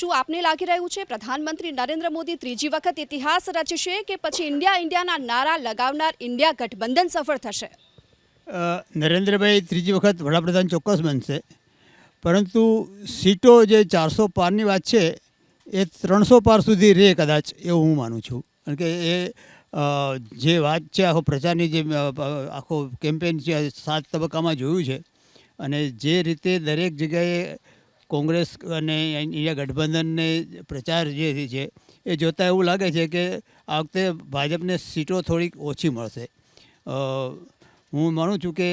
શું આપને લાગી રહ્યું છે? પ્રધાનમંત્રી નરેન્દ્ર મોદી ત્રીજી વખત ઇતિહાસ રચશે કે પછી ઇન્ડિયા ઇન્ડિયાના નારા લગાવનાર ઇન્ડિયા ગઠબંધન સફળ થશે? નરેન્દ્રભાઈ ત્રીજી વખત વડાપ્રધાન ચોક્કસ બનશે. પરંતુ સીટો જે ચારસો પારની વાત છે, એ ત્રણસો પાર સુધી રહે કદાચ એવું હું માનું છું. કારણ કે એ જે વાત છે, આખો પ્રચારની જે આખો કેમ્પેન છે સાત તબક્કામાં જોયું છે. અને જે રીતે દરેક જગ્યાએ કોંગ્રેસ અને અહીંયા ગઠબંધનને પ્રચાર જે છે, એ જોતાં એવું લાગે છે કે આ વખતે ભાજપને સીટો થોડીક ઓછી મળશે. હું માનું છું કે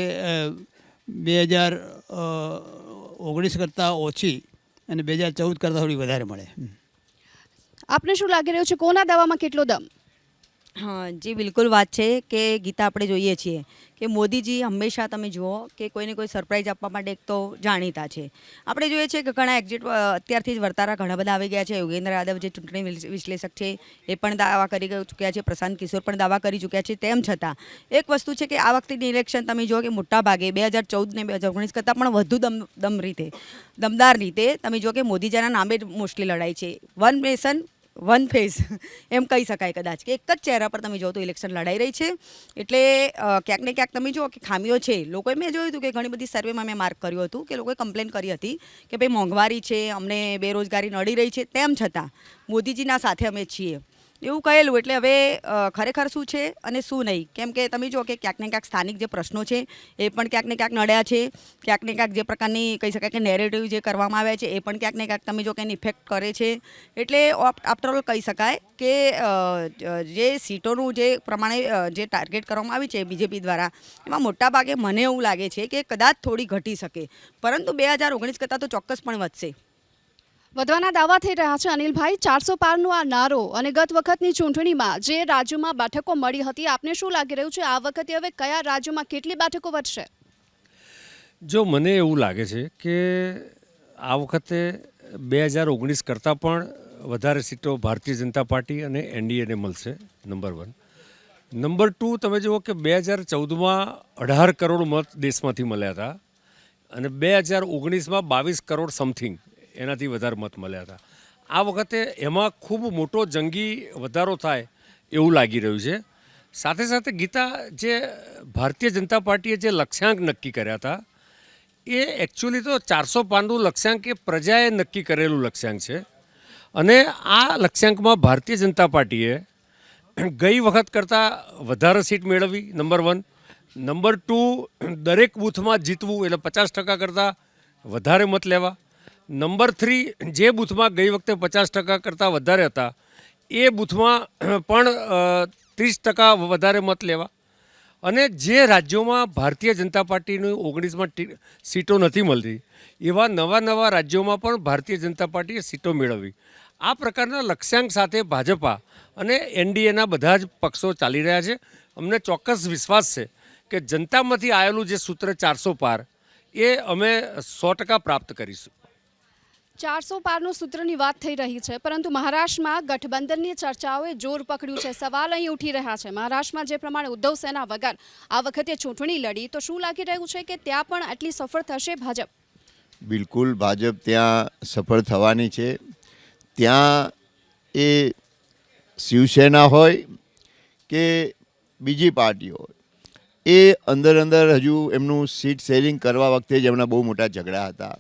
બે હજાર ઓગણીસ કરતાં ઓછી અને બે હજાર ચૌદ કરતાં થોડી વધારે મળે. આપને શું લાગી રહ્યું છે? કોના દાવામાં કેટલો દમ? હા, જી, બિલકુલ વાત છે કે ગીતા આપણે જોઈએ છીએ કે મોદીજી હંમેશા તમે જુઓ કે કોઈને કોઈ સરપ્રાઈઝ આપવા માટે એક તો જાણીતા છે. આપણે જોઈએ છીએ કે ઘણા એક્ઝિટ અત્યારથી જ વર્તારા ઘણા બધા આવી ગયા છે. યોગેન્દ્ર યાદવ જે ચૂંટણી વિશ્લેષક છે, એ પણ દાવા કરી ચૂક્યા છે. પ્રશાંત કિશોર પણ દાવા કરી ચૂક્યા છે. તેમ છતાં, એક વસ્તુ છે કે આ વખતેની ઇલેક્શન તમે જુઓ કે મોટા ભાગે બે હજાર ચૌદ ને બે હજાર ઓગણીસ કરતાં પણ વધુ દમ દમ રીતે, દમદાર રીતે તમે જુઓ કે મોદીજીના નામે મોસ્ટલી લડાઈ છે. વન નેશન વન ફેઝ, એમ કહી શકાય કદાચ કે એક જ ચહેરા પર તમે જો તો ઇલેક્શન લડાઈ રહી છે. એટલે ક્યાંક ને ક્યાંક તમે જુઓ કે ખામીઓ છે. લોકોએ મેં જોયું હતું કે ઘણી બધી સર્વેમાં મેં માર્ક કર્યું હતું કે લોકોએ કમ્પ્લેન કરી હતી કે ભાઈ મોંઘવારી છે, અમને બેરોજગારી નડી રહી છે, તેમ છતાં મોદીજીના સાથે અમે છીએ. એવું કહેલું એટલે હવે ખરેખર શું છે અને શું નહીં. કેમ કે તમે જુઓ કે ક્યાંક ને ક્યાંક સ્થાનિક જે પ્રશ્નો છે, એ પણ ક્યાંક ને ક્યાંક નડ્યા છે. ક્યાંક ને ક્યાંક જે પ્રકારની કહી શકાય કે નેરેટિવ જે કરવામાં આવ્યા છે, એ પણ ક્યાંક ને ક્યાંક તમે જો કે ઇફેક્ટ કરે છે. એટલે આફ્ટરઓલ કહી શકાય કે જે સીટોનું જે પ્રમાણે જે ટાર્ગેટ કરવામાં આવી છે બીજેપી દ્વારા, એમાં મોટા ભાગે મને એવું લાગે છે કે કદાચ થોડી ઘટી શકે. પરંતુ બે હજાર ઓગણીસ કરતાં તો ચોક્કસ પણ વધશે. વધવાના દાવા થઈ રહ્યા છે અનિલભાઈ. ચારસો પારનો આ નારો અને ગત વખતની ચૂંટણીમાં જે રાજ્યોમાં બેઠકો મળી હતી, આપને શું લાગી રહ્યું છે? આ વખતે હવે કયા રાજ્યોમાં કેટલી બેઠકો વધશે? જો મને એવું લાગે છે કે આ વખતે બે હજાર ઓગણીસ કરતાં પણ વધારે સીટો ભારતીય જનતા પાર્ટી અને એનડીએને મળશે, નંબર વન. નંબર ટુ, તમે જુઓ કે બે હજાર ચૌદમાં અઢાર કરોડ મત દેશમાંથી મળ્યા હતા અને બે હજાર ઓગણીસમાં બાવીસ કરોડ સમથિંગ. એનાથી વધારે મત મળ્યા હતા. આ વખતે એમાં ખૂબ મોટો જંગી વધારો થાય એવું લાગી રહ્યું છે. સાથે સાથે ગીતા જે ભારતીય જનતા પાર્ટીએ જે લક્ષ્યાંક નક્કી કર્યા હતા, એ એકચ્યુઅલી તો ચારસો પાનનું લક્ષ્યાંક એ પ્રજાએ નક્કી કરેલું લક્ષ્યાંક છે. અને આ લક્ષ્યાંકમાં ભારતીય જનતા પાર્ટીએ ગઈ વખત કરતાં વધારે સીટ મેળવી, નંબર વન. નંબર ટુ, દરેક બૂથમાં જીતવું એટલે પચાસ ટકા કરતાં વધારે મત લેવા. નંબર થ્રી, જે બૂથમાં ગઈ વખતે પચાસ ટકા કરતાં વધારે હતા, એ બૂથમાં પણ ત્રીસ ટકા વધારે મત લેવા. અને જે રાજ્યોમાં ભારતીય જનતા પાર્ટીની ઓગણીસમાં સીટો નથી મળતી એવા નવા નવા રાજ્યોમાં પણ ભારતીય જનતા પાર્ટીએ સીટો મેળવી. આ પ્રકારના લક્ષ્યાંક સાથે ભાજપા અને એનડીએના બધા જ પક્ષો ચાલી રહ્યા છે. અમને ચોક્કસ વિશ્વાસ છે કે જનતામાંથી આવેલું જે સૂત્ર ચારસો પાર, એ અમે સો ટકા પ્રાપ્ત કરીશું. ચારસો પારનું સૂત્રની વાત થઈ રહી છે, પરંતુ મહારાષ્ટ્રમાં ગઠબંધનની ચર્ચાઓએ જોર પકડ્યું છે. સવાલ અહીં ઉઠી રહ્યા છે. મહારાષ્ટ્રમાં જે પ્રમાણે ઉદ્ધવ સેના વગર આ વખતે ચૂંટણી લડી, તો શું લાગી રહ્યું છે કે ત્યાં પણ આટલી સફળ થશે ભાજપ? બિલકુલ, ભાજપ ત્યાં સફળ થવાની છે. ત્યાં એ શિવસેના હોય કે બીજી પાર્ટીઓ હોય, એ અંદર અંદર હજુ એમનું સીટ શેરિંગ કરવા વખતે જ એમના બહુ મોટા ઝઘડા હતા.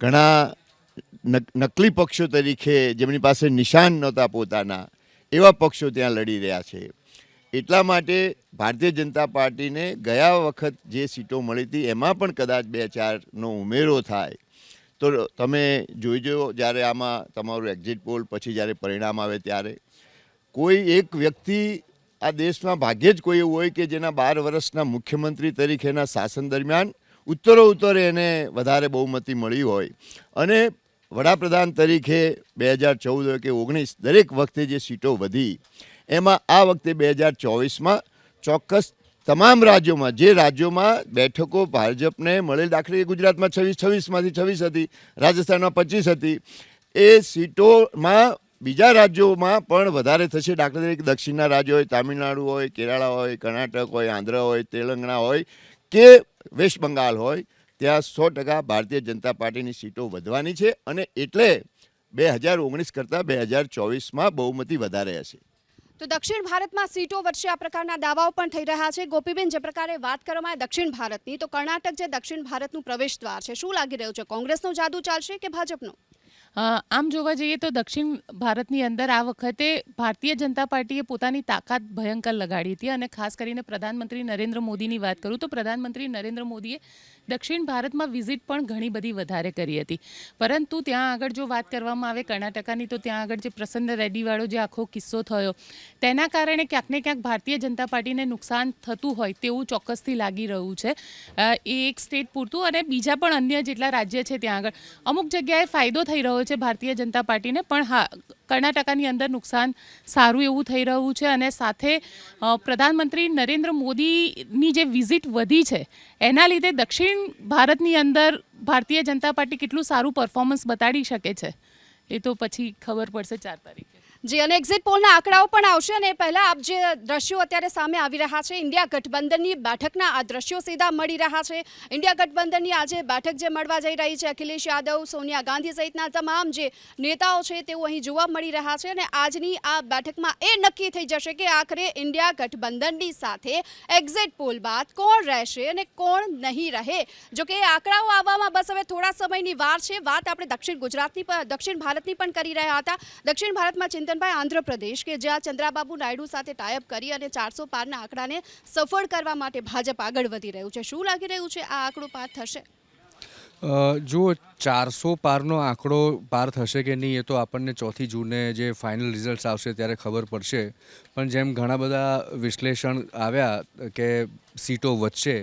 ઘણા નકલી પક્ષો તરીકે જેમની પાસે નિશાન નહોતા પોતાના, એવા પક્ષો ત્યાં લડી રહ્યા છે. એટલા માટે ભારતીય જનતા પાર્ટીને ગયા વખત જે સીટો મળી હતી, એમાં પણ કદાચ બે ચારનો ઉમેરો થાય. તો તમે જોઈજો જ્યારે આમાં તમારું એક્ઝિટ પોલ પછી જ્યારે પરિણામ આવે ત્યારે. કોઈ એક વ્યક્તિ આ દેશમાં ભાગ્યે જ કોઈ એવું હોય કે જેના બાર વર્ષના મુખ્યમંત્રી તરીકેના શાસન દરમિયાન ઉત્તરો ઉત્તરે એને વધારે બહુમતી મળી હોય. અને વડાપ્રધાન તરીકે બે હજાર ચૌદ કે ઓગણીસ દરેક વખતે જે સીટો વધી, એમાં આ વખતે બે હજાર ચોવીસમાં ચોક્કસ તમામ રાજ્યોમાં, જે રાજ્યોમાં બેઠકો ભાજપને મળેલ દાખલે ગુજરાતમાં છવ્વીસ, છવ્વીસમાંથી છવ્વીસ હતી, રાજસ્થાનમાં પચીસ હતી, એ સીટોમાં બીજા રાજ્યોમાં પણ વધારે થશે. દાખલા તરીકે દક્ષિણના રાજ્યો હોય, તામિલનાડુ હોય, કેરાળા હોય, કર્ણાટક હોય, આંધ્ર હોય, તેલંગાણા હોય કે વેસ્ટ બંગાળ હોય ત્યાં સો ટકા ભારતીય જનતા પાર્ટીની સીટો વધવાની છે અને એટલે બે હજાર ઓગણીસ કરતાં બે હજાર ચોવીસમાં બહુમતી વધારે હશે. તો દક્ષિણ ભારતમાં સીટો વચ્ચે આ પ્રકારના દાવાઓ પણ થઈ રહ્યા છે. ગોપીબેન, જે પ્રકારે વાત કરવામાં આવે દક્ષિણ ભારતની, તો કર્ણાટક જે દક્ષિણ ભારતનું પ્રવેશ દ્વાર છે, શું લાગી રહ્યું છે? કોંગ્રેસનો જાદુ ચાલશે કે ભાજપનો? આમ જોવા જઈએ તો દક્ષિણ ભારતની અંદર આ વખતે ભારતીય જનતા પાર્ટીએ પોતાની તાકાત ભયંકર લગાડી હતી અને ખાસ કરીને પ્રધાનમંત્રી નરેન્દ્ર મોદીની વાત કરું તો પ્રધાનમંત્રી નરેન્દ્ર મોદીએ દક્ષિણ ભારતમાં વિઝિટ પણ ઘણી બધી વધારે કરી હતી. પરંતુ ત્યાં આગળ જો વાત કરવામાં આવે કર્ણાટકાની તો ત્યાં આગળ જે પ્રસન્ન રેડ્ડીવાળો જે આખો કિસ્સો થયો, તેના કારણે ક્યાંક ને ક્યાંક ભારતીય જનતા પાર્ટીને નુકસાન થતું હોય તેવું ચોક્કસથી લાગી રહ્યું છે. એ એક સ્ટેટ પૂરતું અને બીજા પણ અન્ય જેટલા રાજ્ય છે ત્યાં આગળ, અમુક જગ્યાએ ફાયદો થઈ રહ્યો છે ભારતીય જનતા પાર્ટીને, પણ હા, કર્ણાટકાની અંદર નુકસાન સારું એવું થઈ રહ્યું છે અને સાથે પ્રધાનમંત્રી નરેન્દ્ર મોદીની જે વિઝિટ વધી છે, એના લીધે દક્ષિણ ભારતની અંદર ભારતીય જનતા પાર્ટી કેટલું સારું પરફોર્મન્સ બતાડી શકે છે. એ તો પછી ખબર પડશે ચાર તારીખે. જી, અને એક્ઝિટ પોલના આંકડાઓ પણ આવશે અને પહેલાં આપ જે દ્રશ્યો અત્યારે સામે આવી રહ્યા છે, ઇન્ડિયા ગઠબંધનની બેઠકના આ દ્રશ્યો સીધા મળી રહ્યા છે. ઇન્ડિયા ગઠબંધનની આજે બેઠક જે મળવા જઈ રહી છે, અખિલેશ યાદવ, સોનિયા ગાંધી સહિતના તમામ જે નેતાઓ છે, તેઓ અહીં જોવા મળી રહ્યા છે અને આજની આ બેઠકમાં એ નક્કી થઈ જશે કે આખરે ઇન્ડિયા ગઠબંધનની સાથે એક્ઝિટ પોલ બાદ કોણ રહેશે અને કોણ નહીં રહે. જો કે એ આંકડાઓ આવવામાં બસ હવે થોડા સમયની વાર છે. વાત આપણે દક્ષિણ ગુજરાતની દક્ષિણ ભારતની પણ કરી રહ્યા હતા. દક્ષિણ ભારતમાં ચિંતનભાઈ આંધ્રપ્રદેશ કે જ્યાં ચંદ્રાબાબુ નાયડુ સાથે ટાઈપ કરી અને ચારસો પારના આંકડાને સફળ કરવા માટે ભાજપ આગળ વધી રહ્યું છે. શું લાગી રહ્યું છે આ આંકડો પાર થશે? જો ચારસો પારનો આંકડો પાર થશે કે નહીં એ તો આપણને ચોથી જૂને જે ફાઇનલ રિઝલ્ટ આવશે ત્યારે ખબર પડશે. પણ જેમ ઘણા બધા વિશ્લેષણ આવ્યા કે સીટો વધશે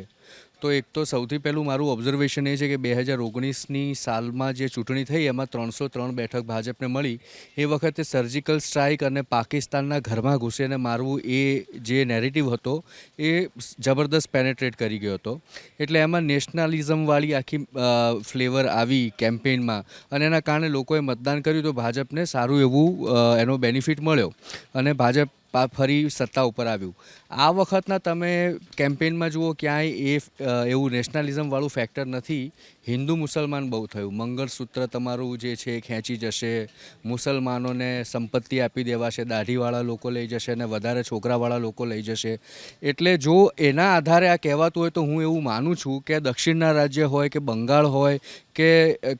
તો એક તો સૌથી પહેલું મારું ઓબ્ઝર્વેશન એ છે કે બે હજાર ઓગણીસની સાલમાં જે ચૂંટણી થઈ, એમાં ત્રણસો ત્રણ બેઠક ભાજપને મળી. એ વખતે સર્જિકલ સ્ટ્રાઇક અને પાકિસ્તાનના ઘરમાં ઘૂસીને મારવું એ જે નેરેટિવ હતો, એ જબરદસ્ત પેનેટ્રેટ કરી ગયો હતો. એટલે એમાં નેશનાલિઝમવાળી આખી ફ્લેવર આવી કેમ્પેઇનમાં અને એના કારણે લોકોએ મતદાન કર્યું તો ભાજપને સારું એવું એનો બેનિફિટ મળ્યો. અને ભાજપ ફરી સત્તા ઉપર આવ્યું. આ વખતના તમે કેમ્પેનમાં જુઓ, ક્યાંય એ એવું નેશનલિઝમવાળું ફેક્ટર નથી હિન્દુ મુસલમાન બહુ થયું. મંગળસૂત્ર તમારું જે છે એ ખેંચી જશે, મુસલમાનોને સંપત્તિ આપી દેવાશે, દાઢીવાળા લોકો લઈ જશે અને વધારે છોકરાવાળા લોકો લઈ જશે. એટલે જો એના આધારે આ કહેવાતું હોય તો હું એવું માનું છું કે દક્ષિણના રાજ્ય હોય કે બંગાળ હોય કે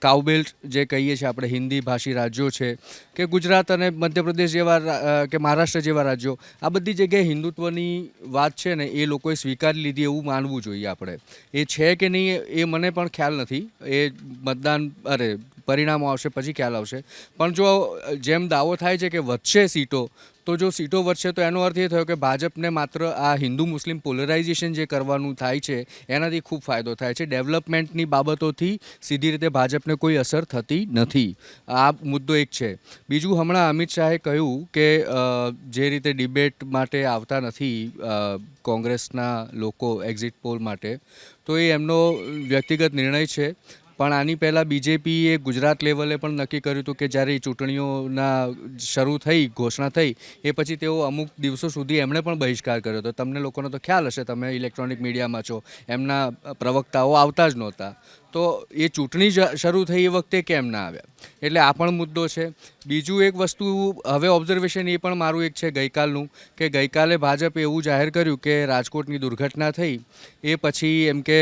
કાઉબેલ્ટ જે કહીએ છીએ આપણે હિન્દી ભાષી રાજ્યો છે કે ગુજરાત અને મધ્યપ્રદેશ જેવા કે મહારાષ્ટ્ર જેવા રાજ્યો, આ બધી જગ્યાએ હિન્દુત્વની વાત છે ને એ લોકોએ સ્વીકારી લીધી એવું માનવું જોઈએ આપણે. એ છે કે નહીં એ મને પણ ખ્યાલ નથી. એ મતદાન, અરે, પરિણામો આવશે, પછી ખ્યાલ આવશે. પણ જો જેમ દાવો થાય છે કે વધશે સીટો તો જો સીટો વધશે તો એનો અર્થ એ થયો કે ભાજપને માત્ર આ હિન્દુ મુસ્લિમ પોલરાઇઝેશન જે કરવાનું થાય છે, એનાથી ખૂબ ફાયદો થાય છે. ડેવલપમેન્ટની બાબતોથી સીધી રીતે ભાજપને કોઈ અસર થતી નથી. આ મુદ્દો એક છે. બીજું, હમણાં અમિત શાહે કહ્યું કે જે રીતે ડિબેટ માટે આવતા નથી કોંગ્રેસના લોકો એક્ઝિટ પોલ માટે, તો એ એમનો વ્યક્તિગત નિર્ણય છે. પણ આની પહેલાં બીજેપીએ ગુજરાત લેવલે પણ નક્કી કર્યું હતું કે જ્યારે ચૂંટણીઓના શરૂ થઈ, ઘોષણા થઈ, એ પછી તેઓ અમુક દિવસો સુધી એમણે પણ બહિષ્કાર કર્યો હતો. તમને લોકોનો તો ખ્યાલ હશે, તમે ઇલેક્ટ્રોનિક મીડિયામાં છો, એમના પ્રવક્તાઓ આવતા જ નહોતા. તો એ ચૂંટણી શરૂ થઈ એ વખતે કેમ ના આવ્યા? એટલે આ પણ મુદ્દો છે. બીજું એક વસ્તુ હવે ઓબ્ઝર્વેશન એ પણ મારું એક છે ગઈકાલનું, કે ગઈકાલે ભાજપે એવું જાહેર કર્યું કે રાજકોટની દુર્ઘટના થઈ, એ પછી એમ કે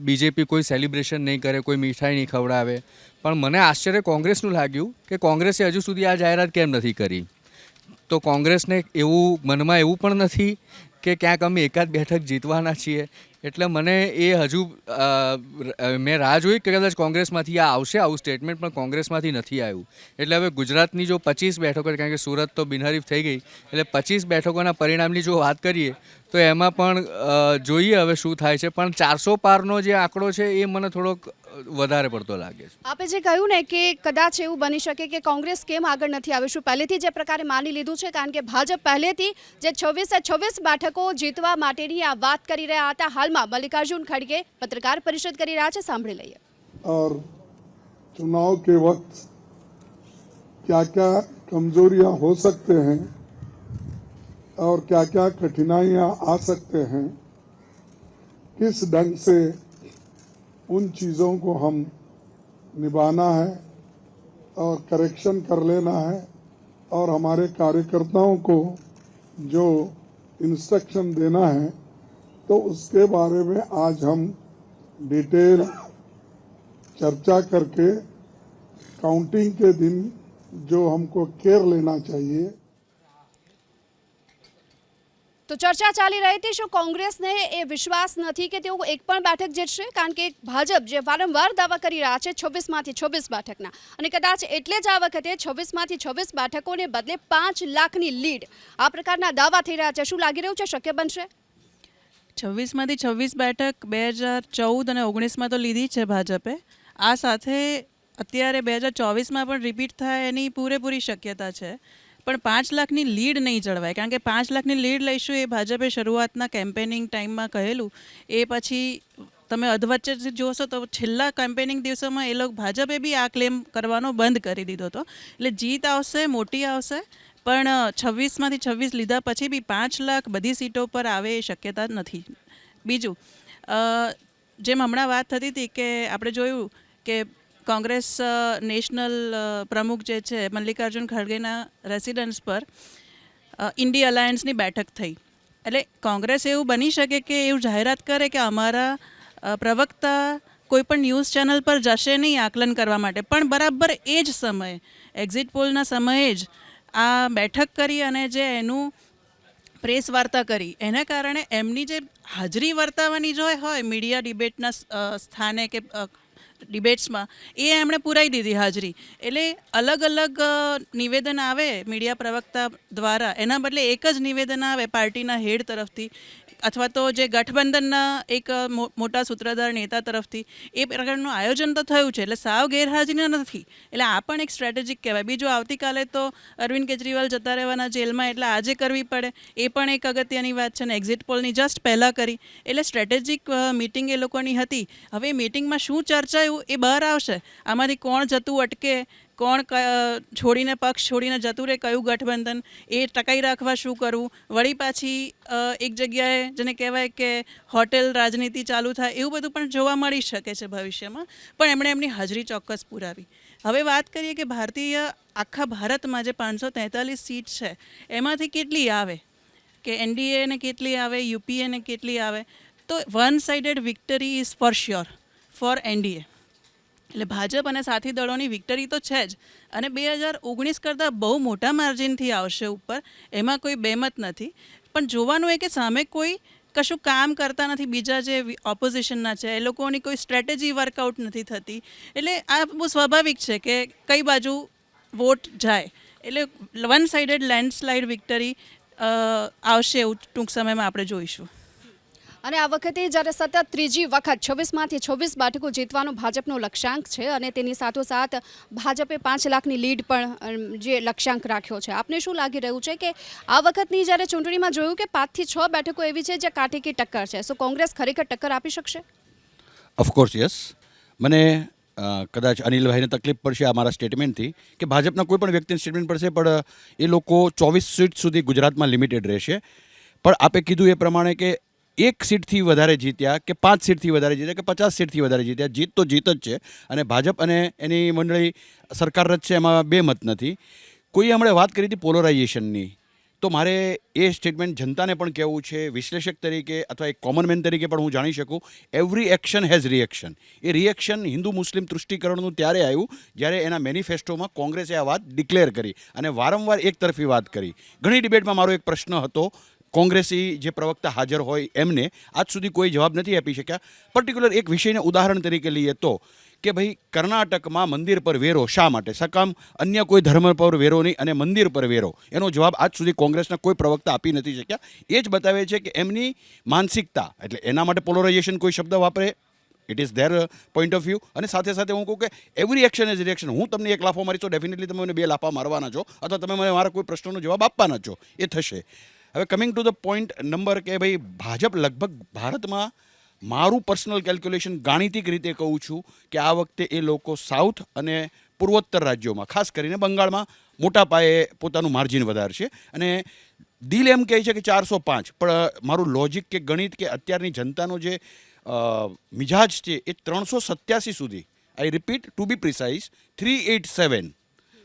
બીજેપી કોઈ સેલિબ્રેશન નહીં કરે, કોઈ મીઠાઈ નહીં ખવડાવે. પણ મને આશ્ચર્ય કોંગ્રેસનું લાગ્યું કે કોંગ્રેસે હજુ સુધી આ જાહેરાત કેમ નથી કરી? તો કોંગ્રેસને એવું મનમાં એવું પણ નથી કે ક્યાંક અમે એકાદ બેઠક જીતવાના છીએ. એટલે મને એ હજુ મેં રાહ જોઈ કે કદાચ કોંગ્રેસમાંથી આ આવશે. આવું સ્ટેટમેન્ટ પણ કોંગ્રેસમાંથી નથી આવ્યું. એટલે હવે ગુજરાતની જો પચીસ બેઠકો, કારણ કે સુરત તો બિનહરીફ થઈ ગઈ, એટલે પચીસ બેઠકોના પરિણામની જો વાત કરીએ, તો એમાં પણ જોઈએ હવે શું થાય છે. પણ ચારસો પારનો જે આંકડો છે એ મને થોડોક વધારે પડતો લાગે છે આપે જે કહ્યું ને કે કદાચ એવું બની શકે કે કોંગ્રેસ કેમ આગળ નથી આવી શું પહેલેથી જે પ્રકારે માની લીધું છે કારણ કે ભાજપ પહેલેથી જે છવ્વીસે છવ્વીસ બેઠકો જીતવા માટેની આ વાત કરી રહ્યા હતા હાલમાં મલ્લિકાર્જુન ખડગે પત્રકાર પરિષદ કરી રહ્યા છે સાંભળી લઈએ और चुनाव के वक्त क्या क्या कमजोरियां हो सकते हैं और क्या क्या कठिनाइयां आ सकते हैं किस ढंग से उन चीज़ों को हम निभाना है और करेक्शन कर लेना है और हमारे कार्यकर्ताओं को जो इंस्ट्रक्शन देना है तो उसके बारे में आज हम डिटेल चर्चा करके काउंटिंग के दिन जो हमको केयर लेना चाहिए તો ચર્ચા ચાલી રહી હતી શું કોંગ્રેસને એ વિશ્વાસ નથી કે તેઓ એક પણ બેઠક જીતશે? કારણ કે ભાજપ જે વારંવાર દાવા કરી રહ્યા છે, છવ્વીસમાંથી છવ્વીસ બેઠકના. અને કદાચ એટલે જ આ વખતે છવ્વીસમાંથી છવ્વીસ બેઠકોને બદલે પાંચ લાખની લીડ આ પ્રકારના દાવા થઈ રહ્યા છે. શું લાગી રહ્યું છે? શક્ય બનશે? છવ્વીસમાંથી છવ્વીસ બેઠક બે હજાર ચૌદ અને ઓગણીસમાં તો લીધી છે ભાજપે. આ સાથે અત્યારે બે હજાર ચોવીસમાં પણ રિપીટ થાય એની પૂરેપૂરી શક્યતા છે. પણ પાંચ લાખની લીડ નહીં જળવાય. કારણ કે પાંચ લાખની લીડ લઈશું એ ભાજપે શરૂઆતના કેમ્પેનિંગ ટાઈમમાં કહેલું. એ પછી તમે અધવચ્ચે જોશો તો છેલ્લા કેમ્પેનિંગ દિવસોમાં એ લોકો ભાજપે બી આ ક્લેમ કરવાનો બંધ કરી દીધો હતો. એટલે જીત આવશે, મોટી આવશે, પણ છવ્વીસમાંથી છવ્વીસ લીધા પછી બી પાંચ લાખ બધી સીટો પર આવે એ શક્યતા નથી. બીજું જેમ હમણાં વાત થતી હતી કે આપણે જોયું કે કોંગ્રેસ નેશનલ પ્રમુખ જે છે, મલ્લિકાર્જુન ખડગેના રેસિડન્સ પર ઇન્ડી અલાયન્સની બેઠક થઈ. એટલે કોંગ્રેસ એવું બની શકે કે એવું જાહેરાત કરે કે અમારા પ્રવક્તા કોઈપણ ન્યૂઝ ચેનલ પર જશે નહીં આકલન કરવા માટે. પણ બરાબર એ જ સમયે એક્ઝિટ પોલના સમયે જ આ બેઠક કરી અને જે એનું પ્રેસ વાર્તા કરી. એના કારણે એમની જે હાજરી વર્તાવવાની જો હોય મીડિયા ડિબેટના સ્થાને કે ડિબેટ્સમાં, એ એમણે પુરાઈ દીધી હાજરી. એટલે અલગ અલગ નિવેદન આવે મીડિયા પ્રવક્તા દ્વારા. એના બદલે એક જ નિવેદન આવે પાર્ટીના હેડ તરફથી. અથવા તો જે ગઠબંધનના એક મોટા સૂત્રધાર નેતા તરફથી, એ પ્રકારનું આયોજન તો થયું છે, એટલે સાવ ગેરહાજરી નથી. એટલે આ પણ એક સ્ટ્રેટેજિક કહેવાય. બીજું, આવતીકાલે તો અરવિંદ કેજરીવાલ જતા રહેવાના જેલમાં, એટલે આજે કરવી પડે. એ પણ એક અગત્યની વાત છે ને એક્ઝિટ પોલની જસ્ટ પહેલાં કરી. એટલે સ્ટ્રેટેજિક મિટિંગ એ લોકોની હતી. હવે મિટિંગમાં શું ચર્ચાયું એ બહાર આવશે. આમાંથી કોણ જતું અટકે કોણ છોડીને પક્ષ છોડીને જતું રહે, કયું ગઠબંધન, એ ટકાઈ રાખવા શું કરવું? વળી પાછી એક જગ્યાએ જેને કહેવાય કે હોટેલ રાજનીતિ ચાલુ થાય, એવું બધું પણ જોવા મળી શકે છે ભવિષ્યમાં, પણ એમણે એમની હાજરી ચોક્કસ પુરાવી. હવે વાત કરીએ કે ભારતીય આખા ભારતમાં જે પાંચસો તેતાલીસ સીટ છે, એમાંથી કેટલી આવે? કે એનડીએને કેટલી આવે યુપીએને કેટલી આવે? તો one sided victory is for sure, for NDA. એટલે ભાજપ અને સાથી દળોની વિક્ટરી તો છે જ. અને બે હજાર ઓગણીસ કરતાં બહુ મોટા માર્જિનથી આવશે ઉપર, એમાં કોઈ બેમત નથી. પણ જોવાનું એ કે સામે કોઈ કશું કામ કરતા નથી, બીજા જે ઓપોઝિશનના છે, એ લોકોની કોઈ સ્ટ્રેટેજી વર્કઆઉટ નથી થતી. એટલે આ બહુ સ્વાભાવિક છે કે કઈ બાજુ વોટ જાય. એટલે વન સાઇડેડ લેન્ડસ્લાઇડ વિક્ટરી આવશે એવું ટૂંક સમયમાં આપણે જોઈશું. અને આ વખતે જ્યારે સતત ત્રીજી વખત છવ્વીસમાંથી છવ્વીસ બેઠકો જીતવાનો ભાજપનો લક્ષ્યાંક છે અને તેની સાથોસાથ ભાજપે પાંચ લાખની લીડ પણ જે લક્ષ્યાંક રાખ્યો છે. આપને શું લાગી રહ્યું છે કે આ વખતની જ્યારે ચૂંટણીમાં જોયું કે પાંચથી છ બેઠકો એવી છે જે કાંટેકી ટક્કર છે? સો કોંગ્રેસ ખરેખર ટક્કર આપી શકશે? ઓફકોર્સ યસ મને કદાચ અનિલભાઈને તકલીફ પડશે આ મારા સ્ટેટમેન્ટથી કે ભાજપના કોઈ પણ વ્યક્તિને સ્ટેટમેન્ટ પડશે, પણ એ લોકો ચોવીસ સીટ સુધી ગુજરાતમાં લિમિટેડ રહેશે. પણ આપે કીધું એ પ્રમાણે કે એક સીટથી વધારે જીત્યા કે પાંચ સીટથી વધારે જીત્યા કે પચાસ સીટથી વધારે જીત્યા? જીત તો જીત જ છે અને ભાજપ અને એની મંડળી સરકાર રચશે એમાં બે મત નથી. કોઈએ હમણાં વાત કરી હતી પોલરાઇઝેશનની. તો મારે એ સ્ટેટમેન્ટ જનતાને પણ કહેવું છે, વિશ્લેષક તરીકે અથવા એક કોમન મેન તરીકે પણ હું જાણી શકું. એવરી એક્શન હેઝ રિએક્શન એ રિએક્શન હિન્દુ મુસ્લિમ તૃષ્ટિકરણનું ત્યારે આવ્યું જ્યારે એના મેનિફેસ્ટોમાં કોંગ્રેસે આ વાત ડિક્લેર કરી. અને વારંવાર એક તરફી વાત કરી. ઘણી ડિબેટમાં મારો એક પ્રશ્ન હતો. કોંગ્રેસી જે પ્રવક્તા હાજર હોય એમને આજ સુધી કોઈ જવાબ નથી આપી શક્યા. પર્ટિક્યુલર એક વિષયને ઉદાહરણ તરીકે લઈએ તો કે ભાઈ, કર્ણાટકમાં મંદિર પર વેરો શા માટે? સકામ? અન્ય કોઈ ધર્મ પર વેરો નહીં અને મંદિર પર વેરો. એનો જવાબ આજ સુધી કોંગ્રેસના કોઈ પ્રવક્તા આપી નથી શક્યા. એ જ બતાવે છે કે એમની માનસિકતા, એટલે એના માટે પોલરાઇઝેશન કોઈ શબ્દ વાપરે? It is their point of view અને સાથે સાથે હું કહું કે એવરી એક્શન ઇઝ રિએક્શન હું તમને એક લાફો મારી તો ડેફિનેટલી તમે મને બે લાફા મારવાના છો. અથવા તમે મને મારા કોઈ પ્રશ્નનો જવાબ આપવાના છો. એ થશે. હવે coming to the point number કે ભાઈ, ભાજપ લગભગ ભારતમાં મારું પર્સનલ કેલ્ક્યુલેશન ગાણિતિક રીતે કહું છું કે આ વખતે એ લોકો સાઉથ અને પૂર્વોત્તર રાજ્યોમાં, ખાસ કરીને બંગાળમાં, મોટા પાયે પોતાનું માર્જિન વધારશે. અને દિલ એમ કહે છે કે ચારસો પાંચ, પણ મારું લોજિક કે ગણિત કે અત્યારની જનતાનો જે મિજાજ છે એ ત્રણસો સત્યાસી સુધી. I repeat to be precise three eight seven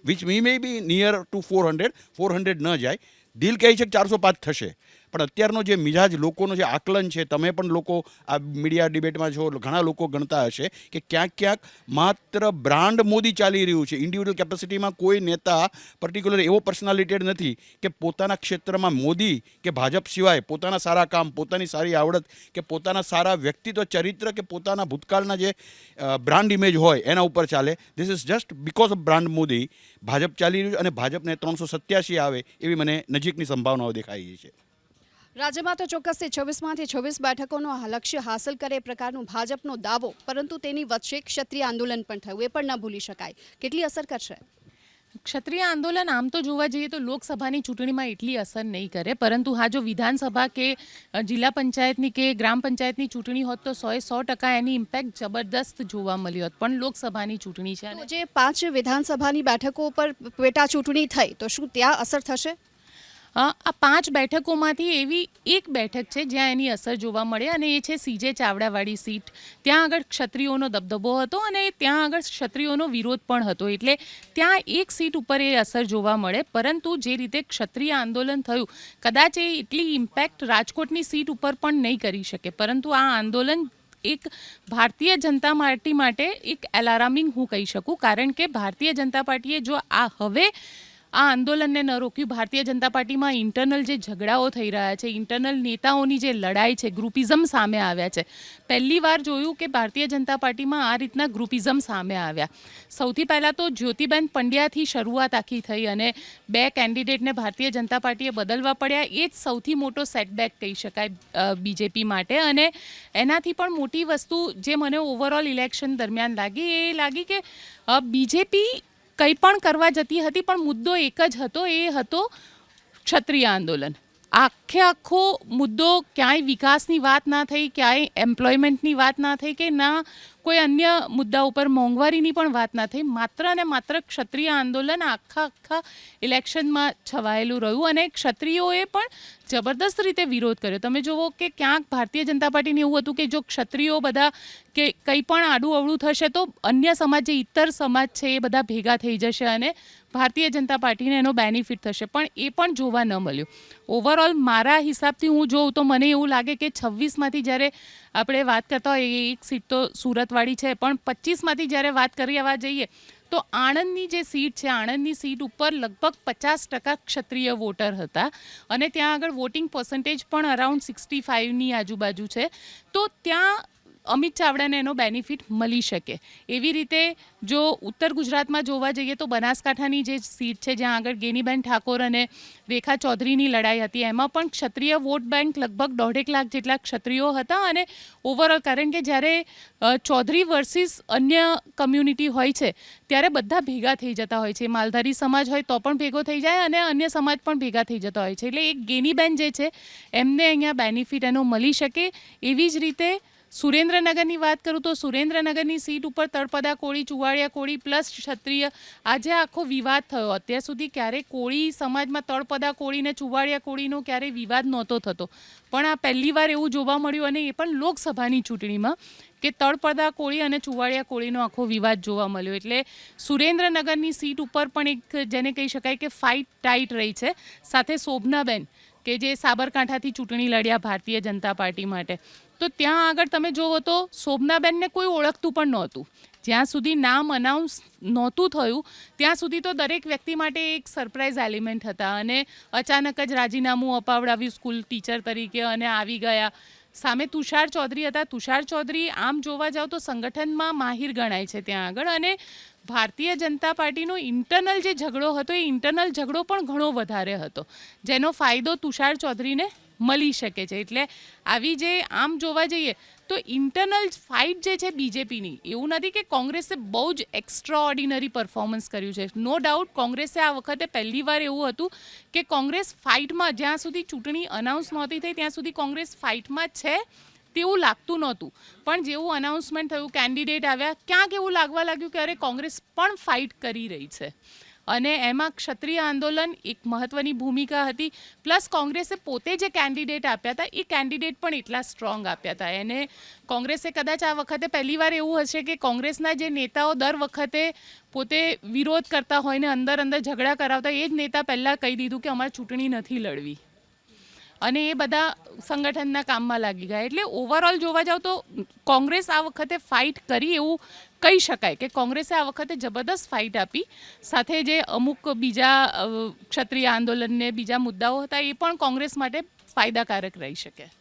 which me may be near to four hundred four hundred ન જાય. દિલ કહે છે કે ચારસો પાંચ થશે. પણ અત્યારનો જે મિજાજ, લોકોનો જે આકલન છે, તમે પણ લોકો આ મીડિયા ડિબેટમાં છો, ઘણા લોકો ગણતા હશે કે ક્યાંક ક્યાંક માત્ર બ્રાન્ડ મોદી ચાલી રહ્યું છે. ઇન્ડિવિડ્યુઅલ કેપેસિટીમાં કોઈ નેતા પર્ટિક્યુલર એવો પર્સનાલિટેડ નથી કે પોતાના ક્ષેત્રમાં મોદી કે ભાજપ સિવાય પોતાના સારા કામ, પોતાની સારી આવડત કે પોતાના સારા વ્યક્તિત્વ, ચરિત્ર કે પોતાના ભૂતકાળના જે બ્રાન્ડ ઇમેજ હોય એના ઉપર ચાલે. This is just because of brand Modi. Bhajpa ચાલી રહ્યું અને ભાજપને ત્રણસો સત્યાસી આવે એવી મને નજીકની સંભાવનાઓ દેખાઈ છે. રાજ્યમાં તો ચોક્કસથી છવ્વીસમાંથી છવ્વીસ બેઠકોનો લક્ષ્ય હાંસલ કરે એ પ્રકારનો ભાજપનો દાવો પરંતુ તેની વચ્ચે ક્ષત્રિય આંદોલન પણ થયું એ પણ ન ભૂલી શકાય. કેટલી અસર કરશે? ક્ષત્રિય આંદોલન આમ તો જોવા જઈએ તો લોકસભાની ચૂંટણીમાં એટલી અસર નહીં કરે પરંતુ હા જો વિધાનસભા કે જિલ્લા પંચાયતની કે ગ્રામ પંચાયતની ચૂંટણી હોત તો સોએ સો ટકા એની ઇમ્પેક્ટ જબરદસ્ત જોવા મળી હોત પણ લોકસભાની ચૂંટણી છે જે પાંચ વિધાનસભાની બેઠકો પર પેટા ચૂંટણી થઈ તો શું ત્યાં અસર થશે? આ પાંચ બેઠકોમાંથી એવી એક બેઠક છે જ્યાં એની અસર જોવા મળે અને એ છે સીજે ચાવડાવાળી સીટ. ત્યાં આગળ ક્ષત્રિયોનો દબદબો હતો અને ત્યાં આગળ ક્ષત્રિયોનો વિરોધ પણ હતો. એટલે ત્યાં એક સીટ ઉપર એ અસર જોવા મળે. પરંતુ જે રીતે ક્ષત્રિય આંદોલન થયું, કદાચ એ એટલી ઇમ્પેક્ટ રાજકોટની સીટ ઉપર પણ નહીં કરી શકે. પરંતુ આ આંદોલન એક ભારતીય જનતા પાર્ટી માટે એક એલાર્મિંગ હું કહી શકું. કારણ કે ભારતીય જનતા પાર્ટીએ જો આ હવે આ આંદોલનને ન રોક્યું. ભારતીય જનતા પાર્ટીમાં ઇન્ટરનલ જે ઝઘડાઓ થઈ રહ્યા છે, ઇન્ટરનલ નેતાઓની જે લડાઈ છે, ગ્રુપિઝમ સામે આવ્યા છે. પહેલી વાર જોયું કે ભારતીય જનતા પાર્ટીમાં આ રીતના ગ્રુપિઝમ સામે આવ્યા. સૌથી પહેલાં તો જ્યોતિબેન પંડ્યાથી શરૂઆત આખી થઈ અને બે કેન્ડિડેટને ભારતીય જનતા પાર્ટીએ બદલવા પડ્યા. એ જ સૌથી મોટો સેટબેક કહી શકાય બીજેપી માટે. અને એનાથી પણ મોટી વસ્તુ જે મને ઓવરઓલ ઇલેક્શન દરમિયાન લાગી, એ લાગી કે બીજેપી કંઈ પણ કરવા જતી હતી પણ મુદ્દો એક જ હતો એ હતો ક્ષત્રિય આંદોલન. આખે આખો મુદ્દો ક્યાંય વિકાસની વાત ના થઈ, ક્યાંય એમ્પ્લોયમેન્ટની વાત ના થઈ કે ના કોઈ અન્ય મુદ્દા ઉપર મોંઘવારીની પણ વાત ના થઈ. માત્ર અને માત્ર ક્ષત્રિય આંદોલન આખા આખા ઇલેક્શનમાં છવાયેલું રહ્યું અને ક્ષત્રિયોએ પણ જબરદસ્ત રીતે વિરોધ કર્યો. તમે જુઓ કે ક્યાંક ભારતીય જનતા પાર્ટીને એવું હતું કે જો ક્ષત્રિયો બધા કે કંઈ પણ આડું અવળું થશે તો અન્ય સમાજ જે ઇતર સમાજ છે એ બધા ભેગા થઈ જશે અને ભારતીય જનતા પાર્ટીને એનો બેનિફિટ થશે. પણ એ પણ જોવા ન મળ્યું. ઓવરઓલ મારા હિસાબથી હું જોઉં તો મને એવું લાગે કે છવ્વીસમાંથી જ્યારે આપણે વાત કરતા હોય એક સીટ તો સુરતવાળી છે, પણ પચીસમાંથી જ્યારે વાત કરી આવવા જઈએ, તો આણંદની જે સીટ છે, આણંદની સીટ ઉપર લગભગ પચાસ ટકા ક્ષત્રિય વોટર હતા અને ત્યાં આગળ વોટિંગ પર્સન્ટેજ પણ અરાઉન્ડ સિક્સટી ફાઇવની આજુબાજુ છે. તો ત્યાં અમિત ચાવડાને એનો બેનિફિટ મળી શકે. એવી રીતે જો ઉત્તર ગુજરાતમાં જોવા જઈએ તો બનાસકાંઠાની જે સીટ છે, જ્યાં આગળ ગેનીબેન ઠાકોર અને રેખા ચૌધરીની લડાઈ હતી, એમાં પણ ક્ષત્રિય વોટ બેંક લગભગ દોઢેક લાખ જેટલા ક્ષત્રિયો હતા અને ઓવરઓલ કારણ કે જ્યારે ચૌધરી વર્સિસ અન્ય કમ્યુનિટી હોય છે, ત્યારે બધા ભેગા થઈ જતા હોય છે. માલધારી સમાજ હોય તો પણ ભેગો થઈ જાય અને અન્ય સમાજ પણ ભેગા થઈ જતા હોય છે. એટલે એક ગેનીબેન જે છે, એમને અહીંયા બેનિફિટ એનો મળી શકે. એવી જ રીતે સુરેન્દ્રનગરની વાત કરું તો સુરેન્દ્રનગરની સીટ ઉપર તળપદા કોળી ચુવાડિયા કોળી પ્લસ ક્ષત્રિય આજે આખો વિવાદ થયો. અત્યાર સુધી ક્યારેય કોળી સમાજમાં તળપદા કોળી ને ચુવાડિયા કોળીનો ક્યારેય વિવાદ નહોતો થતો. પણ આ પહેલી વાર એવું જોવા મળ્યું અને એ પણ લોકસભાની ચૂંટણીમાં કે તળપદા કોળી અને ચુવાડિયા કોળીનો આખો વિવાદ જોવા મળ્યો. એટલે સુરેન્દ્રનગરની સીટ ઉપર પણ એક જેને કહી શકાય કે ફાઇટ ટાઈટ રહી છે. સાથે શોભનાબેન, કે જે સાબરકાંઠાથી ચૂંટણી લડ્યા ભારતીય જનતા પાર્ટી માટે. તો ત્યાં આગળ તમે જોવો તો શોભનાબેનને કોઈ ઓળખતું પણ નહોતું. જ્યાં સુધી નામ અનાઉન્સ નહોતું થયું, ત્યાં સુધી તો દરેક વ્યક્તિ માટે એક સરપ્રાઇઝ એલિમેન્ટ હતા અને અચાનક જ રાજીનામું અપાવડાવ્યું સ્કૂલ ટીચર તરીકે અને આવી ગયા. સામે તુષાર ચૌધરી હતા. તુષાર ચૌધરી આમ જોવા જાવ તો સંગઠનમાં માહિર ગણાય છે ત્યાં આગળ અને ભારતીય જનતા પાર્ટીનો ઇન્ટરનલ જે ઝઘડો હતો, એ ઇન્ટરનલ ઝઘડો પણ ઘણો વધારે હતો. જેનો ફાયદો તુષાર ચૌધરીને મળી શકે છે. એટલે આવી જે આમ જોવા જઈએ, તો ઇન્ટરનલ ફાઇટ જે છે બીજેપીની એવું નથી કે કોંગ્રેસે બહુ જ એક્સ્ટ્રા ઓર્ડિનરી પરફોર્મન્સ કર્યું છે. નો ડાઉટ કોંગ્રેસે આ વખતે પહેલી વાર એવું હતું કે કોંગ્રેસ ફાઇટમાં જ્યાં સુધી ચૂંટણી અનાઉન્સ નહોતી થઈ, ત્યાં સુધી કોંગ્રેસ ફાઇટમાં છે તેવું લાગતું નહોતું. પણ જેવું અનાઉન્સમેન્ટ થયું કેન્ડિડેટ આવ્યા, ક્યાંક એવું લાગવા લાગ્યું કે અરે કોંગ્રેસ પણ ફાઇટ કરી રહી છે. અને એમાં ક્ષત્રિય આંદોલન એક મહત્વની ભૂમિકા હતી. પ્લસ કોંગ્રેસે પોતે જે કેન્ડિડેટ આપ્યા હતા, એ કેન્ડિડેટ પણ એટલા સ્ટ્રોંગ આપ્યા હતા. એને કોંગ્રેસે કદાચ આ વખતે પહેલીવાર એવું હશે કે કોંગ્રેસના જે નેતાઓ દર વખતે પોતે વિરોધ કરતા હોય ને અંદર અંદર ઝઘડા કરાવતા એ જ નેતા પહેલાં કહી દીધું કે અમારે ચૂંટણી નથી લડવી. અને એ બધા સંગઠનના કામમાં લાગી ગયા. એટલે ઓવરઓલ જોવા જાવ તો કોંગ્રેસ આ વખતે ફાઇટ કરી એવું કહી શકાય કે કોંગ્રેસે આ વખતે જબરદસ્ત ફાઇટ આપી. સાથે જે અમુક બીજા ક્ષત્રિય આંદોલનને બીજા મુદ્દાઓ હતા, એ પણ કોંગ્રેસ માટે ફાયદાકારક રહી શકે.